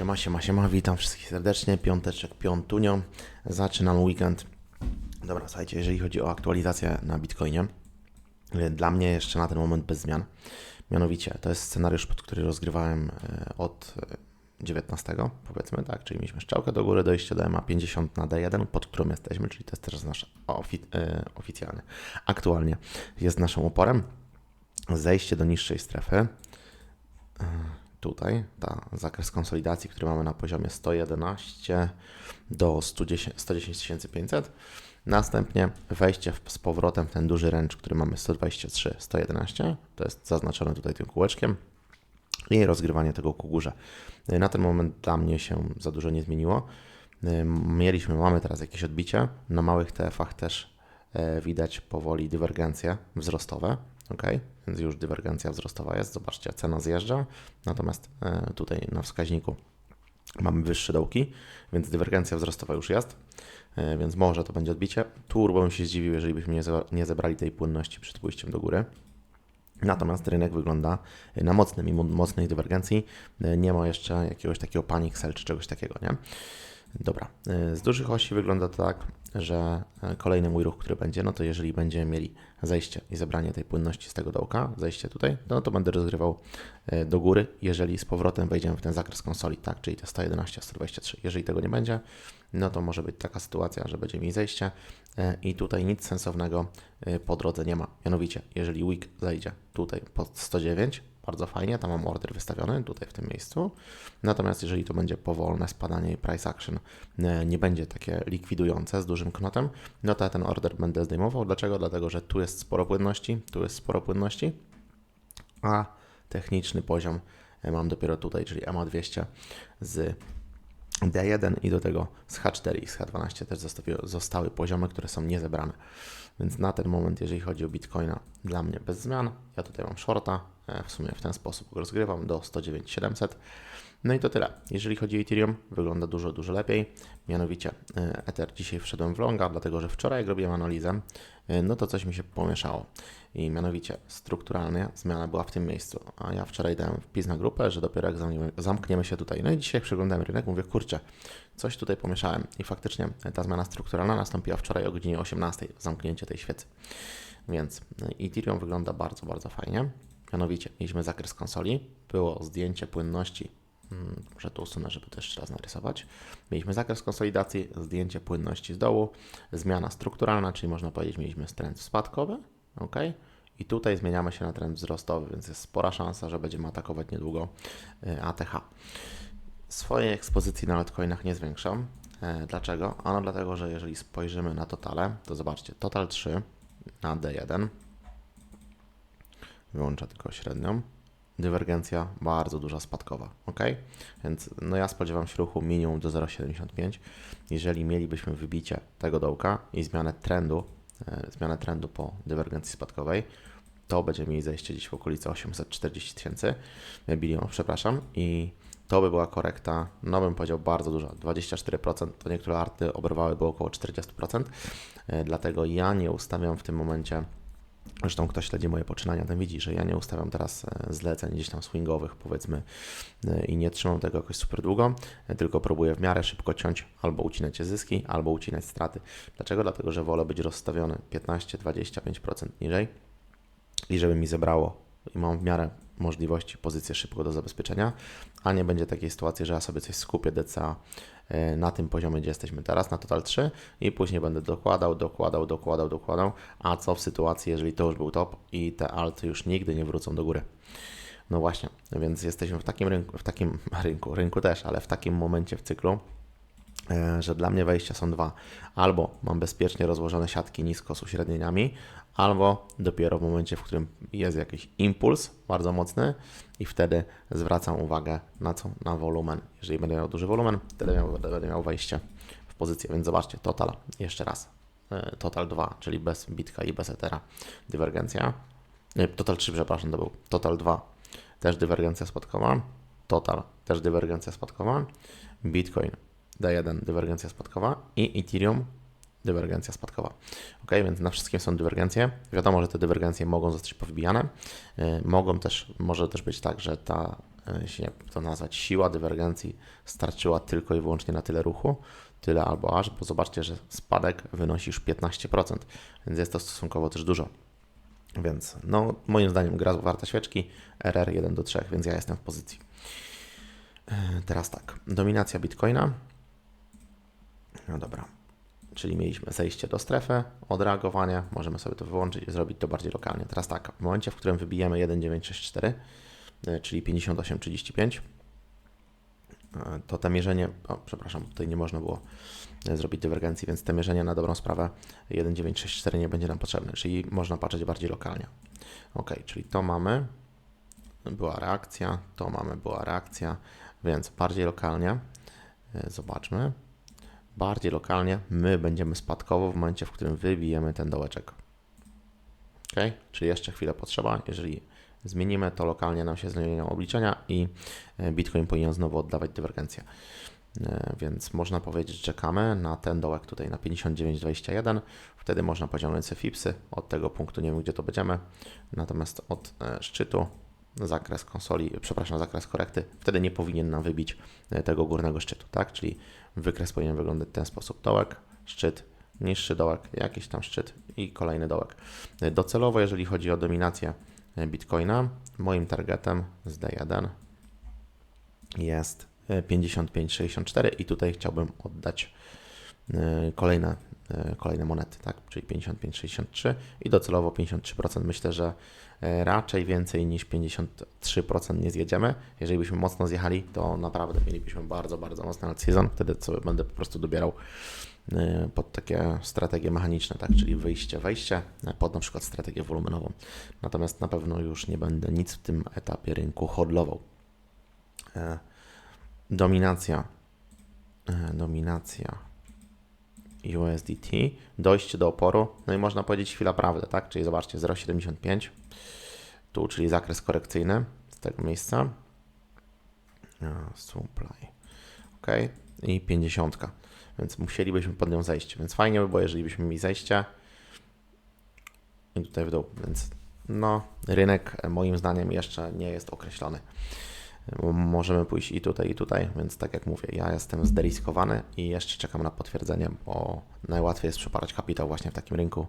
Siema, siema, siema, witam wszystkich serdecznie, piąteczek, piątunio, zaczynam weekend. Dobra, słuchajcie, jeżeli chodzi o aktualizację na Bitcoinie, y, dla mnie jeszcze na ten moment bez zmian. Mianowicie, to jest scenariusz, pod który rozgrywałem y, od y, 19, powiedzmy, tak, czyli mieliśmy szczałkę do góry, dojście do EMA 50 na D1, pod którą jesteśmy, czyli to jest też nasz ofi- y, oficjalny. Aktualnie jest naszym oporem. Zejście do niższej strefy, tutaj, ta zakres konsolidacji, który mamy na poziomie 111 do 110 110 500. Następnie wejście z powrotem w ten duży ręcz, który mamy 123, 111, to jest zaznaczone tutaj tym kółeczkiem i rozgrywanie tego ku górze. Na ten moment dla mnie się za dużo nie zmieniło. Mieliśmy, mamy teraz jakieś odbicie. Na małych TF-ach też e, widać powoli dywergencje wzrostowe. Ok? Więc już dywergencja wzrostowa jest. Zobaczcie, cena zjeżdża, natomiast e, tutaj na wskaźniku mamy wyższe dołki, więc dywergencja wzrostowa już jest, e, więc może to będzie odbicie. Turbo bym się zdziwił, jeżeli byśmy nie ze- nie zebrali tej płynności przed pójściem do góry. Natomiast rynek wygląda na mocny, mimo mocnej dywergencji. e, Nie ma jeszcze jakiegoś takiego panic sell czy czegoś takiego, nie? Dobra, z dużych osi wygląda to tak, że y, kolejny mój ruch, który będzie, no to jeżeli będziemy mieli zejście i zebranie tej płynności z tego dołka, zejście tutaj, no to będę rozgrywał y, do góry, jeżeli z powrotem wejdziemy w ten zakres konsoli, tak, czyli te 111, 123. Jeżeli tego nie będzie, no to może być taka sytuacja, że będzie mi zejście y, i tutaj nic sensownego po drodze nie ma. Mianowicie, jeżeli wick zejdzie tutaj pod 109, bardzo fajnie, tam mam order wystawiony, tutaj w tym miejscu. Natomiast jeżeli to będzie powolne spadanie i price action e, nie będzie takie likwidujące z dużym knotem, no to ja ten order będę zdejmował. Dlaczego? Dlatego, że tu jest sporo płynności, tu jest sporo płynności, a techniczny poziom e, mam dopiero tutaj, czyli EMA 200 z D1 i do tego z H4 i z H12 też zostawiły, zostały poziomy, które są niezebrane. Więc na ten moment, jeżeli chodzi o Bitcoina, dla mnie bez zmian. Ja tutaj mam shorta, e, w sumie w ten sposób rozgrywam do 109,700. No i to tyle. Jeżeli chodzi o Ethereum, wygląda dużo, dużo lepiej. Mianowicie e, Ether dzisiaj wszedłem w longa, dlatego że wczoraj jak robiłem analizę, e, no to coś mi się pomieszało. I mianowicie strukturalnie zmiana była w tym miejscu. A ja wczoraj dałem wpis na grupę, że dopiero jak zamkniemy, się tutaj. No i dzisiaj przeglądałem rynek, mówię, kurczę, coś tutaj pomieszałem. I faktycznie ta zmiana strukturalna nastąpiła wczoraj o godzinie 18, zamknięcie tej świecy. Więc Ethereum wygląda bardzo, bardzo fajnie. Mianowicie mieliśmy zakres konsoli, było zdjęcie płynności Hmm, Muszę to usunąć, żeby to jeszcze raz narysować. Mieliśmy zakres konsolidacji, zdjęcie płynności z dołu, zmiana strukturalna, czyli można powiedzieć, mieliśmy trend spadkowy, ok? I tutaj zmieniamy się na trend wzrostowy, więc jest spora szansa, że będziemy atakować niedługo y, ATH. Swojej ekspozycji na altcoinach nie zwiększam. E, Dlaczego? Ano dlatego, że jeżeli spojrzymy na totale, to zobaczcie, total 3 na D1, wyłączę tylko średnią, dywergencja bardzo duża spadkowa, ok? Więc no ja spodziewam się ruchu minimum do 0,75. Jeżeli mielibyśmy wybicie tego dołka i zmianę trendu, e, zmianę trendu po dywergencji spadkowej, to będziemy mieli zejście gdzieś w okolicy 840 tysięcy, bilionów, przepraszam, i to by była korekta, no bym powiedział bardzo duża, 24%, to niektóre arty oberwały było około 40%, e, dlatego ja nie ustawiam w tym momencie Zresztą kto śledzi moje poczynania, ten widzi, że ja nie ustawiam teraz e, zleceń gdzieś tam swingowych, powiedzmy, e, i nie trzymam tego jakoś super długo, e, tylko próbuję w miarę szybko ciąć albo ucinać zyski, albo ucinać straty. Dlaczego? Dlatego, że wolę być rozstawiony 15-25% niżej i żeby mi zebrało i mam w miarę możliwości pozycję szybko do zabezpieczenia, a nie będzie takiej sytuacji, że ja sobie coś skupię DCA na tym poziomie, gdzie jesteśmy teraz, na Total 3 i później będę dokładał, dokładał, dokładał, dokładał, a co w sytuacji, jeżeli to już był top i te alty już nigdy nie wrócą do góry. No właśnie, więc jesteśmy w takim rynku, w takim rynku, rynku też, ale w takim momencie w cyklu, e, że dla mnie wejścia są dwa. Albo mam bezpiecznie rozłożone siatki nisko z uśrednieniami, albo dopiero w momencie, w którym jest jakiś impuls bardzo mocny i wtedy zwracam uwagę na co? Na wolumen. Jeżeli będę miał duży wolumen, wtedy będę miał wejście w pozycję. Więc zobaczcie, total, jeszcze raz. E, Total 2, czyli bez bitka i bez etera. Dywergencja. Nie, Total 3, przepraszam, to był. Total 2, też dywergencja spadkowa. Total, też dywergencja spadkowa. Bitcoin, D1, dywergencja spadkowa. I Ethereum, dywergencja spadkowa. Ok, więc na wszystkim są dywergencje. Wiadomo, że te dywergencje mogą zostać powybijane. Yy, Mogą też, może też być tak, że ta jeśli nie to nazwać, siła dywergencji starczyła tylko i wyłącznie na tyle ruchu, tyle albo aż, bo zobaczcie, że spadek wynosi już 15%, więc jest to stosunkowo też dużo. Więc no, moim zdaniem gra warta świeczki, RR 1 do 3, więc ja jestem w pozycji. E, Teraz tak, dominacja Bitcoina. No dobra, czyli mieliśmy zejście do strefy, odreagowanie, możemy sobie to wyłączyć i zrobić to bardziej lokalnie. Teraz tak, w momencie, w którym wybijemy 1964, e, czyli 58,35, e, to to mierzenie, o, przepraszam, tutaj nie można było e, zrobić dywergencji, więc to mierzenie na dobrą sprawę 1964 nie będzie nam potrzebne, czyli można patrzeć bardziej lokalnie. Ok, czyli to mamy, była reakcja, to mamy, była reakcja, więc bardziej lokalnie, zobaczmy, bardziej lokalnie my będziemy spadkowo w momencie, w którym wybijemy ten dołeczek. Ok, czyli jeszcze chwilę potrzeba, jeżeli zmienimy, to lokalnie nam się zmienią obliczenia i e, Bitcoin powinien znowu oddawać dywergencję. E, Więc można powiedzieć, że czekamy na ten dołek tutaj na 59,21. Wtedy można pociągnąć sobie fipsy. Od tego punktu nie wiem, gdzie to będziemy. Natomiast od e, szczytu zakres konsoli, przepraszam, zakres korekty, wtedy nie powinien nam wybić e, tego górnego szczytu, tak? Czyli wykres powinien wyglądać w ten sposób. Dołek, szczyt, niższy dołek, jakiś tam szczyt i kolejny dołek. E, Docelowo, jeżeli chodzi o dominację e, Bitcoina, moim targetem z D1 jest e, 55,64 i tutaj chciałbym oddać kolejne, kolejne monety, tak? czyli 55,63 i docelowo 53%. Myślę, że e, raczej więcej niż 53% nie zjedziemy. Jeżeli byśmy mocno zjechali, to naprawdę mielibyśmy bardzo, bardzo mocny season. Wtedy sobie będę po prostu dobierał e, pod takie strategie mechaniczne, tak? czyli wyjście, wejście, e, pod na przykład strategię wolumenową. Natomiast na pewno już nie będę nic w tym etapie rynku hodlował. E, Dominacja. e, Dominacja USDT. Dojście do oporu. No i można powiedzieć chwila prawdy, tak? Czyli zobaczcie 0,75. Tu, czyli zakres korekcyjny z tego miejsca. Supply. OK. I 50. Więc musielibyśmy pod nią zejść. Więc fajnie by było, jeżeli byśmy mieli zejście. I tutaj w dół. Więc no, rynek moim zdaniem jeszcze nie jest określony. Możemy pójść i tutaj, i tutaj, więc tak jak mówię, ja jestem zderiskowany i jeszcze czekam na potwierdzenie, bo najłatwiej jest przeparać kapitał właśnie w takim rynku,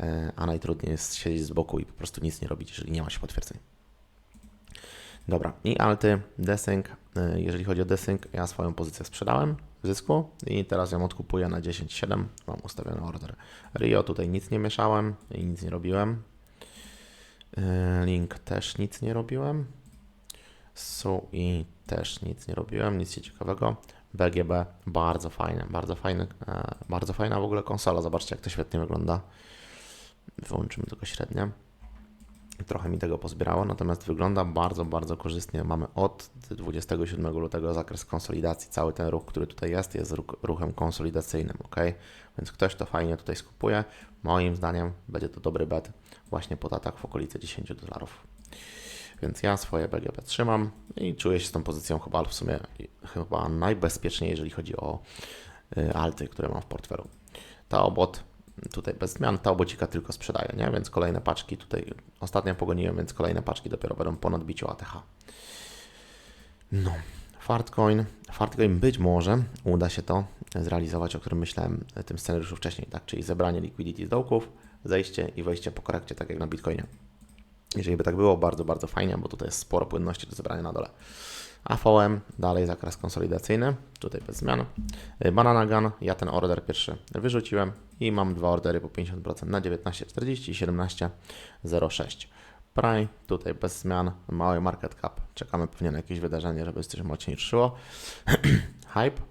e, a najtrudniej jest siedzieć z boku i po prostu nic nie robić, jeżeli nie ma się potwierdzeń. Dobra, i alty, desync. E, Jeżeli chodzi o desync, ja swoją pozycję sprzedałem w zysku i teraz ją odkupuję na 10,7. Mam ustawiony order. Rio tutaj nic nie mieszałem i nic nie robiłem. E, Link też nic nie robiłem. Su i też nic nie robiłem, nic ciekawego. BGB bardzo fajne, bardzo fajne, e, bardzo fajna w ogóle konsola. Zobaczcie, jak to świetnie wygląda. Wyłączymy tylko średnie. Trochę mi tego pozbierało, natomiast wygląda bardzo, bardzo korzystnie. Mamy od 27 lutego zakres konsolidacji. Cały ten ruch, który tutaj jest, jest ruch- ruchem konsolidacyjnym, ok? Więc ktoś to fajnie tutaj skupuje. Moim zdaniem będzie to dobry bet właśnie pod atak w okolicy 10 dolarów. Więc ja swoje BGB trzymam i czuję się z tą pozycją chyba w sumie chyba najbezpieczniej, jeżeli chodzi o y, alty, które mam w portfelu. Ta obot tutaj bez zmian, ta obocika tylko sprzedaje, nie? Więc kolejne paczki tutaj ostatnio pogoniłem, więc kolejne paczki dopiero będą po nadbiciu ATH. No, Fartcoin. Fartcoin być może uda się to zrealizować, o którym myślałem w tym scenariuszu wcześniej, tak? Czyli zebranie liquidity z dołków, zejście i wejście po korekcie, tak jak na Bitcoinie. Jeżeli by tak było, bardzo, bardzo fajnie, bo tutaj jest sporo płynności do zebrania na dole. AVM, dalej zakres konsolidacyjny, tutaj bez zmian. Y, Banana Gun, ja ten order pierwszy wyrzuciłem i mam dwa ordery po 50% na 19,40 i 17,06. Prime, tutaj bez zmian, mały market cap, czekamy pewnie na jakieś wydarzenie, żeby coś mocniej ruszyło. Hype,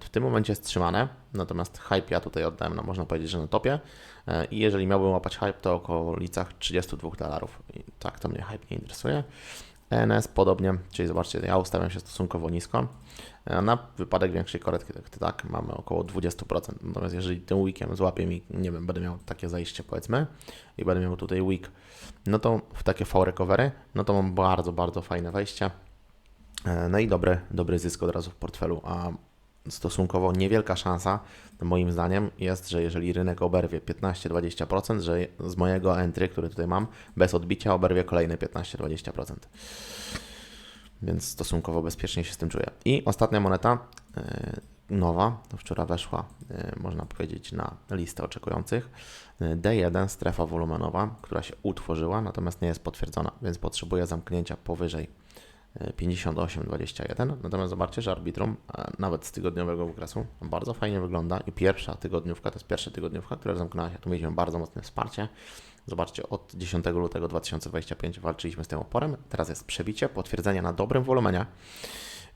w tym momencie jest trzymane, natomiast hype ja tutaj oddałem, no można powiedzieć, że na topie y, i jeżeli miałbym łapać hype, to około licach 32 dolarów. I tak to mnie hype nie interesuje. ENS podobnie, czyli zobaczcie, ja ustawiam się stosunkowo nisko. E, Na wypadek większej korekty, tak, tak mamy około 20%. Natomiast jeżeli ten weekiem złapie mi, nie wiem, będę miał takie zajście powiedzmy i będę miał tutaj week, no to w takie V recovery, no to mam bardzo, bardzo fajne wejście. E, No i dobry, dobry zysk od razu w portfelu, a stosunkowo niewielka szansa, moim zdaniem, jest, że jeżeli rynek oberwie 15-20%, że z mojego entry, który tutaj mam, bez odbicia oberwie kolejne 15-20%. więc stosunkowo bezpiecznie się z tym czuję. I ostatnia moneta, e, nowa, wczoraj weszła, e, można powiedzieć, na listę oczekujących. E, D1, strefa wolumenowa, która się utworzyła, natomiast nie jest potwierdzona, więc potrzebuje zamknięcia powyżej 58,21. Natomiast zobaczcie, że arbitrum e, nawet z tygodniowego okresu bardzo fajnie wygląda i pierwsza tygodniówka, to jest pierwsza tygodniówka, która zamknęła się, tu mieliśmy bardzo mocne wsparcie. Zobaczcie, od 10 lutego 2025 walczyliśmy z tym oporem, teraz jest przebicie, potwierdzenie na dobrym wolumenie.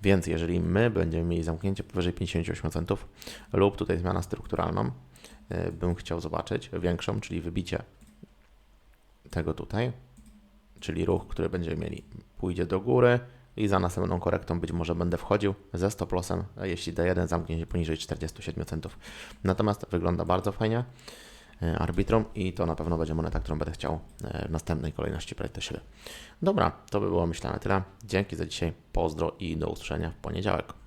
Więc jeżeli my będziemy mieli zamknięcie powyżej 58 centów lub tutaj zmiana strukturalną, y, bym chciał zobaczyć większą, czyli wybicie tego tutaj, czyli ruch, który będziemy mieli, pójdzie do góry i za następną korektą być może będę wchodził ze stop lossem, jeśli D1 zamknie się poniżej 47 centów. Natomiast wygląda bardzo fajnie y, arbitrum i to na pewno będzie moneta, którą będę chciał y, w następnej kolejności brać do siebie. Dobra, to by było myślę na tyle. Dzięki za dzisiaj, pozdro i do usłyszenia w poniedziałek.